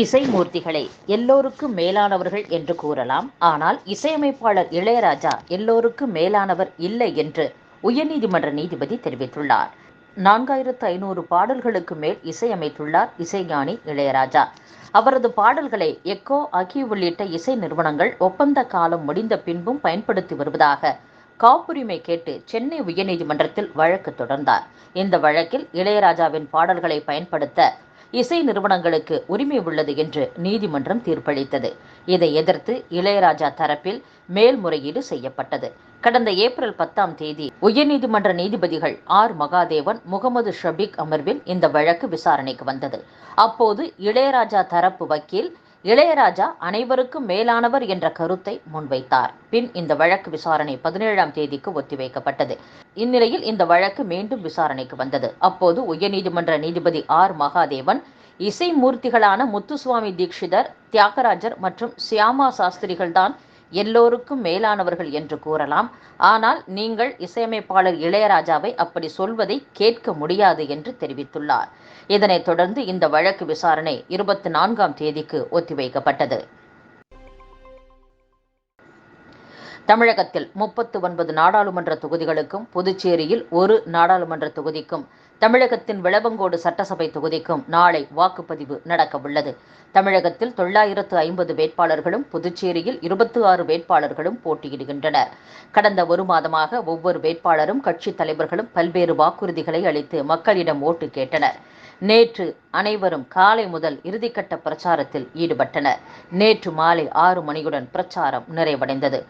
இசைமூர்த்திகளை எல்லோருக்கும் மேலானவர்கள் என்று கூறலாம். ஆனால் இசையமைப்பாளர் இளையராஜா எல்லோருக்கும் மேலானவர் இல்லை என்று உயர்நீதிமன்ற நீதிபதி தெரிவித்துள்ளார். நான்காயிரத்து ஐநூறு பாடல்களுக்கு மேல் இசையமைத்துள்ளார் இசைஞானி இளையராஜா. அவரது பாடல்களை எக்கோ அகி உள்ளிட்ட இசை நிறுவனங்கள் ஒப்பந்த காலம் முடிந்த பின்பும் பயன்படுத்தி வருவதாக காப்புரிமை கேட்டு சென்னை உயர்நீதிமன்றத்தில் வழக்கு தொடர்ந்தார். இந்த வழக்கில் இளையராஜாவின் பாடல்களை பயன்படுத்த இசை நிறுவனங்களுக்கு உரிமை உள்ளது என்று நீதிமன்றம் தீர்ப்பளித்தது. இதை எதிர்த்து இளையராஜா தரப்பில் மேல்முறையீடு செய்யப்பட்டது. கடந்த ஏப்ரல் பத்தாம் தேதி உயர்நீதிமன்ற நீதிபதிகள் ஆர். மகாதேவன் முகமது ஷபிக் அமர்வில் இந்த வழக்கு விசாரணைக்கு வந்தது. அப்போது இளையராஜா தரப்பு வக்கீல் இளையராஜா அனைவருக்கும் மேலானவர் என்ற கருத்தை முன்வைத்தார். பின் இந்த வழக்கு விசாரணை பதினேழாம் தேதிக்கு ஒத்திவைக்கப்பட்டது. இந்நிலையில் இந்த வழக்கு மீண்டும் விசாரணைக்கு வந்தது. அப்போது உயர்நீதிமன்ற நீதிபதி ஆர். மகாதேவன் இசை மூர்த்திகளான முத்துசுவாமி தீட்சிதர் தியாகராஜர் மற்றும் சியாமா சாஸ்திரிகள்தான் எல்லோருக்கும் மேலானவர்கள் என்று கூறலாம். ஆனால் நீங்கள் இசையமைப்பாளர் இளையராஜாவை அப்படி சொல்வதை கேட்க முடியாது என்று தெரிவித்துள்ளார். இதனைத் தொடர்ந்து இந்த வழக்கு விசாரணை இருபத்தி நான்காம் தேதிக்கு ஒத்திவைக்கப்பட்டது. தமிழகத்தில் முப்பத்து ஒன்பது நாடாளுமன்ற தொகுதிகளுக்கும் புதுச்சேரியில் ஒரு நாடாளுமன்ற தொகுதிக்கும் தமிழகத்தின் விளவங்கோடு சட்டசபை தொகுதிக்கும் நாளை வாக்குப்பதிவு நடக்கவுள்ளது. தமிழகத்தில் தொள்ளாயிரத்து ஐம்பது வேட்பாளர்களும் புதுச்சேரியில் இருபத்தி ஆறு வேட்பாளர்களும் போட்டியிடுகின்றனர். கடந்த ஒரு மாதமாக ஒவ்வொரு வேட்பாளரும் கட்சித் தலைவர்களும் பல்வேறு வாக்குறுதிகளை அளித்து மக்களிடம் ஓட்டு கேட்டனர். நேற்று அனைவரும் காலை முதல் இறுதிக்கட்ட பிரச்சாரத்தில் ஈடுபட்டனர். நேற்று மாலை ஆறு மணியுடன் பிரச்சாரம் நிறைவடைந்தது.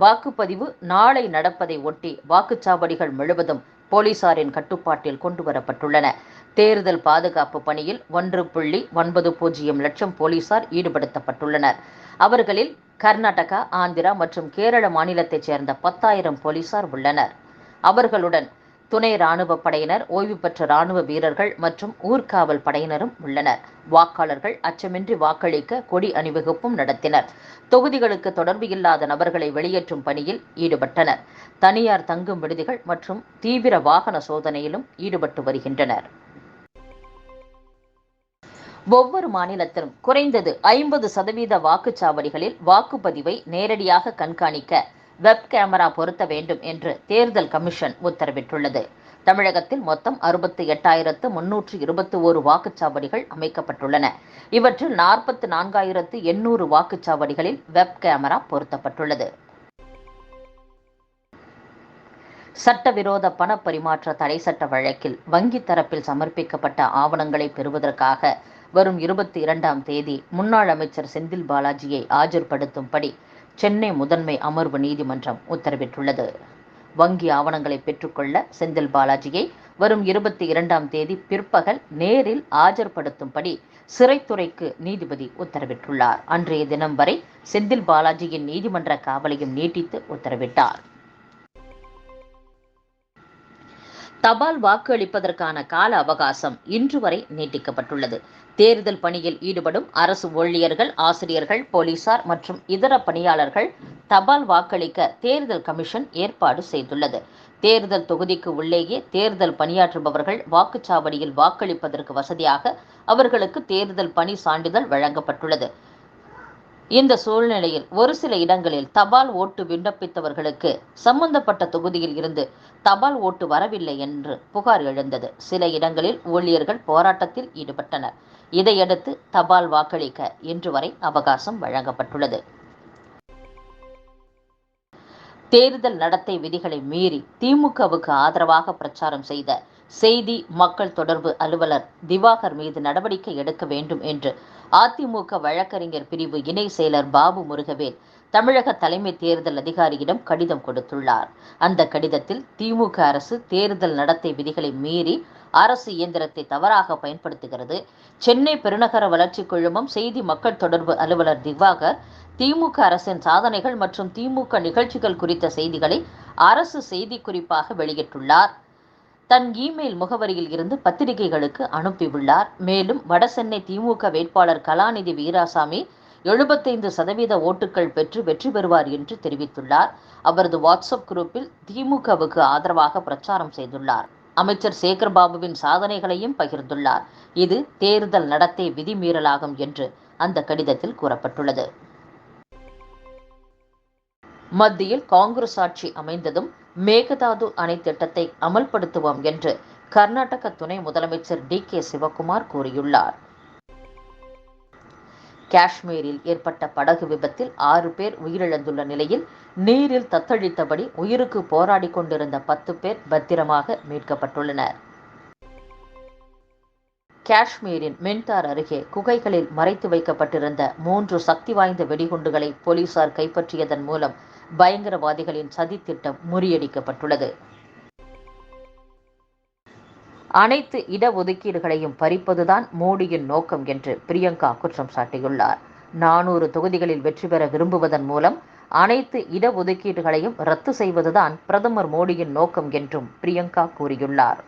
வாக்குப்பதிவு நாளை நடப்பதை ஒட்டி வாக்குச்சாவடிகள் முழுவதும் போலீசாரின் கட்டுப்பாட்டில் கொண்டு வரப்பட்டுள்ளன தேர்தல் பாதுகாப்பு பணியில் ஒன்று புள்ளி ஒன்பது பூஜ்ஜியம் லட்சம் போலீசார் ஈடுபடுத்தப்பட்டுள்ளனர். அவர்களில் கர்நாடகா ஆந்திரா மற்றும் கேரள மாநிலத்தைச் சேர்ந்த பத்தாயிரம் போலீசார் உள்ளனர். அவர்களுடன் துணை ராணுவ படையினர் ஓய்வு பெற்ற ராணுவ வீரர்கள் மற்றும் ஊர்காவல் படையினரும் உள்ளனர். வாக்காளர்கள் அச்சமின்றி வாக்களிக்க கொடி அணிவகுப்பும் நடத்தினர். தொகுதிகளுக்கு தொடர்பு இல்லாத நபர்களை வெளியேற்றும் பணியில் ஈடுபட்டனர். தனியார் தங்கும் விடுதிகள் மற்றும் தீவிர வாகன சோதனையிலும் ஈடுபட்டு வருகின்றனர். ஒவ்வொரு மாநிலத்திலும் குறைந்தது ஐம்பது சதவீத வாக்குச்சாவடிகளில் வாக்குப்பதிவை நேரடியாக கண்காணிக்க வெப் கேமரா பொருத்த வேண்டும் என்று தேர்தல் கமிஷன் உத்தரவிட்டுள்ளது. தமிழகத்தில் மொத்தம் அறுபத்தி எட்டாயிரத்து முன்னூற்று இருபத்தி ஓரு வாக்குச்சாவடிகள் அமைக்கப்பட்டுள்ளன. இவற்றில் நாற்பத்தி நான்காயிரத்து எண்ணூறு வாக்குச்சாவடிகளில் வெப் கேமரா பொருத்தப்பட்டுள்ளது. சட்டவிரோத பண பரிமாற்ற தடை சட்ட வழக்கில் வங்கி தரப்பில் சமர்ப்பிக்கப்பட்ட ஆவணங்களை பெறுவதற்காக வரும் இருபத்தி இரண்டாம் தேதி முன்னாள் அமைச்சர் செந்தில் பாலாஜியை ஆஜர்படுத்தும்படி சென்னை முதன்மை அமர்வு நீதிமன்றம் உத்தரவிட்டுள்ளது. வங்கி ஆவணங்களை பெற்றுக்கொள்ள செந்தில் பாலாஜியை வரும் இருபத்தி இரண்டாம் தேதி பிற்பகல் நேரில் ஆஜர்படுத்தும்படி சிறைத்துறைக்கு நீதிபதி உத்தரவிட்டுள்ளார். அன்றைய தினம் வரை செந்தில் பாலாஜியின் நீதிமன்ற காவலையும் நீட்டித்து உத்தரவிட்டார். தபால் வாக்களிப்பதற்கான கால அவகாசம் இன்று வரை நீட்டிக்கப்பட்டுள்ளது. தேர்தல் பணியில் ஈடுபடும் அரசு ஊழியர்கள் ஆசிரியர்கள் போலீசார் மற்றும் இதர பணியாளர்கள் தபால் வாக்களிக்க தேர்தல் கமிஷன் ஏற்பாடு செய்துள்ளது. தேர்தல் தொகுதிக்கு உள்ளேயே தேர்தல் பணியாற்றுபவர்கள் வாக்குச்சாவடியில் வாக்களிப்பதற்கு வசதியாக அவர்களுக்கு தேர்தல் பணி சான்றிதழ் வழங்கப்பட்டுள்ளது. இந்த சூழ்நிலையில் ஒரு சில இடங்களில் தபால் ஓட்டு விண்ணப்பித்தவர்களுக்கு சம்பந்தப்பட்ட தொகுதியில் இருந்து தபால் ஓட்டு வரவில்லை என்று புகார் எழுந்தது. சில இடங்களில் ஊழியர்கள் போராட்டத்தில் ஈடுபட்டனர். இதையடுத்து தபால் வாக்களிக்க இன்று வரை அவகாசம் வழங்கப்பட்டுள்ளது. தேர்தல் நடத்தை விதிகளை மீறி திமுகவுக்கு ஆதரவாக பிரச்சாரம் செய்த செய்தி மக்கள் தொடர்பு அலுவலர் திவாகர் மீது நடவடிக்கை எடுக்க வேண்டும் என்று அதிமுக வழக்கறிஞர் பிரிவு இணை செயலர் பாபு முருகவேல் தமிழக தலைமை தேர்தல் அதிகாரியிடம் கடிதம் கொடுத்துள்ளார். அந்த கடிதத்தில் திமுக அரசு தேர்தல் நடத்தை விதிகளை மீறி அரசு இயந்திரத்தை தவறாக பயன்படுத்துகிறது. சென்னை பெருநகர வளர்ச்சி குழுமம் செய்தி மக்கள் தொடர்பு அலுவலர் திவாகர் திமுக அரசின் சாதனைகள் மற்றும் திமுக நிகழ்ச்சிகள் குறித்த செய்திகளை அரசு செய்தி குறிப்பாக வெளியிட்டுள்ளார். தன் இமெயில் முகவரியில் இருந்து பத்திரிகைகளுக்கு அனுப்பியுள்ளார். மேலும் வடசென்னை திமுக வேட்பாளர் கலாநிதி வீராசாமி எழுபத்தைந்து சதவீத ஓட்டுகள் பெற்று வெற்றி பெறுவார் என்று தெரிவித்துள்ளார். அவரது வாட்ஸ்அப் குரூப்பில் திமுகவுக்கு ஆதரவாக பிரச்சாரம் செய்துள்ளார். அமைச்சர் சேகர்பாபுவின் சாதனைகளையும் பகிர்ந்துள்ளார். இது தேர்தல் நடத்தை விதிமீறலாகும் என்று அந்த கடிதத்தில் கூறப்பட்டுள்ளது. மத்தியில் காங்கிரஸ் ஆட்சி அமைந்ததும் மேகதாது அணை திட்டத்தை அமல்படுத்துவோம் என்று கர்நாடக துணை முதலமைச்சர் டி கே சிவகுமார் கூறியுள்ளார். காஷ்மீரில் ஏற்பட்ட படகு விபத்தில் ஆறு பேர் உயிரிழந்துள்ள நிலையில் நீரில் தத்தளித்தபடி உயிருக்கு போராடி கொண்டிருந்த பத்து பேர் பத்திரமாக மீட்கப்பட்டுள்ளனர். காஷ்மீரின் மின்தார் அருகே குகைகளில் மறைத்து வைக்கப்பட்டிருந்த மூன்று சக்தி வாய்ந்த வெடிகுண்டுகளை போலீசார் கைப்பற்றியதன் மூலம் பயங்கரவாதிகளின் சதித்திட்டம் முறியடிக்கப்பட்டுள்ளது. அனைத்து இடஒதுக்கீடுகளையும் பறிப்பதுதான் மோடியின் நோக்கம் என்று பிரியங்கா குற்றம் சாட்டியுள்ளார். நானூறு தொகுதிகளில் வெற்றி பெற விரும்புவதன் மூலம் அனைத்து இடஒதுக்கீடுகளையும் ரத்து செய்வதுதான் பிரதமர் மோடியின் நோக்கம் என்றும் பிரியங்கா கூறியுள்ளார்.